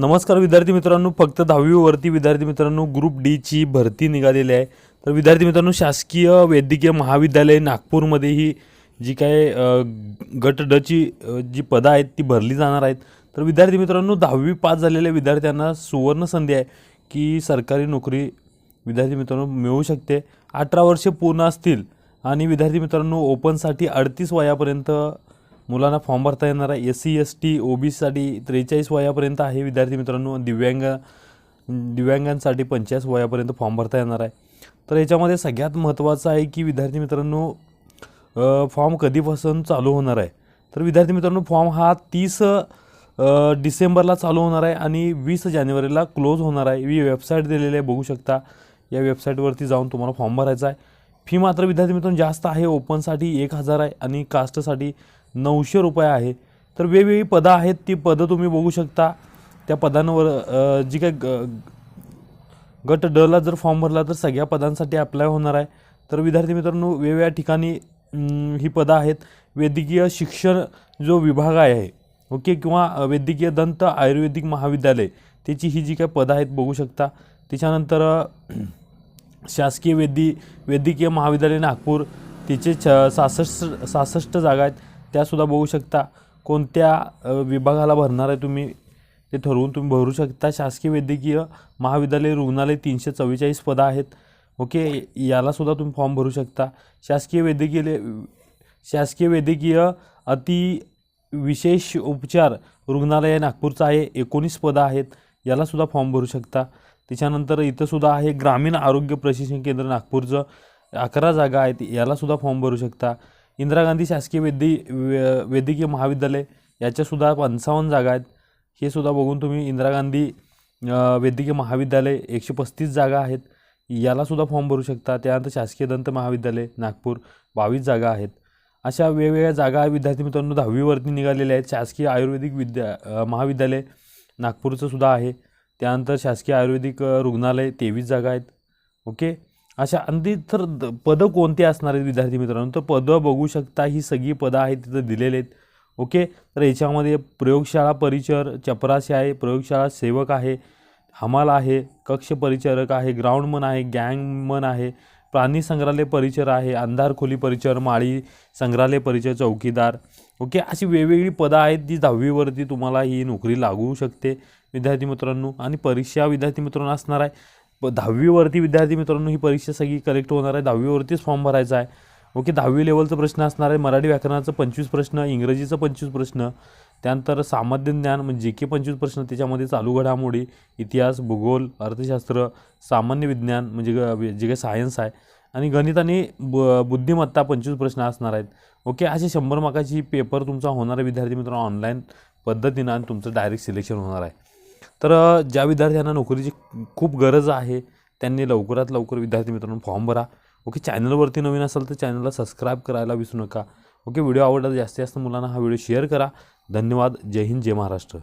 नमस्कार विद्यार्थी मित्रांनो फक्त दहावीवरती विद्यार्थी मित्रांनो ग्रुप डीची भरती निघालेली आहे. तर विद्यार्थी मित्रांनो शासकीय वैद्यकीय महाविद्यालय नागपूरमध्ये ही जी काय गट डची जी पदं आहेत ती भरली जाणार आहेत. तर विद्यार्थी मित्रांनो दहावी पास झालेल्या विद्यार्थ्यांना सुवर्ण संधी आहे की सरकारी नोकरी विद्यार्थी मित्रांनो मिळू शकते. अठरा वर्षे पूर्ण असतील आणि विद्यार्थी मित्रांनो ओपनसाठी अडतीस वयापर्यंत मुलांना फॉर्म भरता येणार आहे. S C S T O B सीसाठी त्रेचाळीस वयापर्यंत आहे विद्यार्थी मित्रांनो. दिव्यांग दिव्यांगांसाठी पंचेचाळीस वयापर्यंत फॉर्म भरता येणार आहे. तर याच्यामध्ये सगळ्यात महत्त्वाचं आहे की विद्यार्थी मित्रांनो फॉर्म कधीपासून चालू होणार आहे? तर विद्यार्थी मित्रांनो फॉर्म हा तीस डिसेंबरला चालू होणार आहे आणि वीस जानेवारीला क्लोज होणार आहे. ही वेबसाईट दिलेली आहे बघू शकता. या वेबसाईटवरती जाऊन तुम्हाला फॉर्म भरायचा आहे. फी मात्र विद्यार्थी मित्रांनो जास्त आहे. ओपनसाठी एक हजार आहे आणि कास्टसाठी नऊशे रुपये आहे. तर वेगवेगळी पदं आहेत ती पदं तुम्ही बघू शकता. त्या पदांवर जी काय ग गट डला जर फॉर्म भरला तर सगळ्या पदांसाठी अप्लाय होणार आहे. तर विद्यार्थी मित्रांनो वेगवेगळ्या ठिकाणी ही पदं आहेत. वैद्यकीय शिक्षण जो विभाग आहे ओके किंवा वैद्यकीय दंत आयुर्वेदिक महाविद्यालय त्याची ही जी काय पदं आहेत बघू शकता. त्याच्यानंतर शासकीय वैद्य वैद्यकीय महाविद्यालय नागपूर तिचे छ सहासष्ट सहासष्ट जागा आहेत. त्यासुद्धा बघू शकता कोणत्या विभागाला भरणार आहे तुम्ही ते ठरवून तुम्ही भरू शकता. शासकीय वैद्यकीय महाविद्यालय रुग्णालय तीनशे चव्वेचाळीस पदं आहेत. ओके? यालासुद्धा तुम्ही फॉर्म भरू शकता. शासकीय वैद्यकीय शासकीय वैद्यकीय अति विशेष उपचार रुग्णालय नागपूरचं आहे. एकोणीस पदं आहेत. यालासुद्धा फॉर्म भरू शकता. त्याच्यानंतर इथंसुद्धा आहे ग्रामीण आरोग्य प्रशिक्षण केंद्र नागपूरचं. अकरा जागा आहेत. यालासुद्धा फॉर्म भरू शकता. इंदिरा गांधी शासकीय वैद्य वैद्यकीय महाविद्यालय याच्यासुद्धा पंचावन्न जागा आहेत. हे सुद्धा बघून तुम्ही इंदिरा गांधी वैद्यकीय महाविद्यालय एकशे पस्तीस जागा आहेत. यालासुद्धा फॉर्म भरू शकता. त्यानंतर शासकीय दंत महाविद्यालय नागपूर बावीस जागा आहेत. अशा वेगवेगळ्या जागा विद्यार्थी मित्रांनो दहावीवरती निघालेल्या आहेत. शासकीय आयुर्वेदिक विद्या महाविद्यालय नागपूरचं सुद्धा आहे. त्यानंतर शासकीय आयुर्वेदिक रुग्णालय तेवीस जागा आहेत. ओके? अशा अंधी तर द- पदं कोणती असणार आहेत विद्यार्थी मित्रांनो? तर पदं बघू शकता ही सगळी पदं आहेत तिथं दिलेली आहेत. ओके? तर याच्यामध्ये प्रयोगशाळा परिचर चपराशी आहे प्रयोगशाळा सेवक आहे हमाल आहे कक्ष परिचारक आहे ग्राउंडमन आहे गँगमन आहे प्राणी संग्रहालय परिचर आहे अंधार खोली परिचर माळी संग्रहालय परिचर चौकीदार. ओके? अशी वेगवेगळी पदं आहेत जी दहावीवरती तुम्हाला ही नोकरी लागू शकते विद्यार्थी मित्रांनो. आणि परीक्षा विद्यार्थी मित्रांनो असणार आहे. दहावीवरती विद्यार्थी मित्रांनो ही परीक्षा सगळी कलेक्ट होणार आहे. दहावीवरतीच फॉर्म भरायचा आहे. ओके दहावी लेवलचा प्रश्न असणार आहे. मराठी व्याकरणाचं पंचवीस प्रश्न इंग्रजीचं पंचवीस प्रश्न त्यानंतर सामान्य ज्ञान म्हणजे जे के पंचवीस प्रश्न त्याच्यामध्ये चालू घडामोडी इतिहास भूगोल अर्थशास्त्र सामान्य विज्ञान म्हणजे ग- जे काही सायन्स आहे. आणि गणित आणि ब बुद्धिमत्ता पंचवीस प्रश्न असणार आहेत. ओके असे शंभर मार्काची पेपर तुमचा होणार आहे विद्यार्थी मित्रांनो ऑनलाईन पद्धतीनं आणि तुमचं डायरेक्ट सिलेक्शन होणार आहे. तर ज्या विद्यार्थ्यांना नोकरीची खूप गरज आहे त्यांनी लवकरात लवकर विद्यार्थी मित्रांनो फॉर्म भरा. ओके चॅनलवरती नवीन असाल तर चॅनलला सबस्क्राईब करायला विसरू नका. ओके व्हिडिओ आवडला जास्तीत जास्त मुलांना हा व्हिडिओ शेअर करा. धन्यवाद. जय हिंद जय महाराष्ट्र.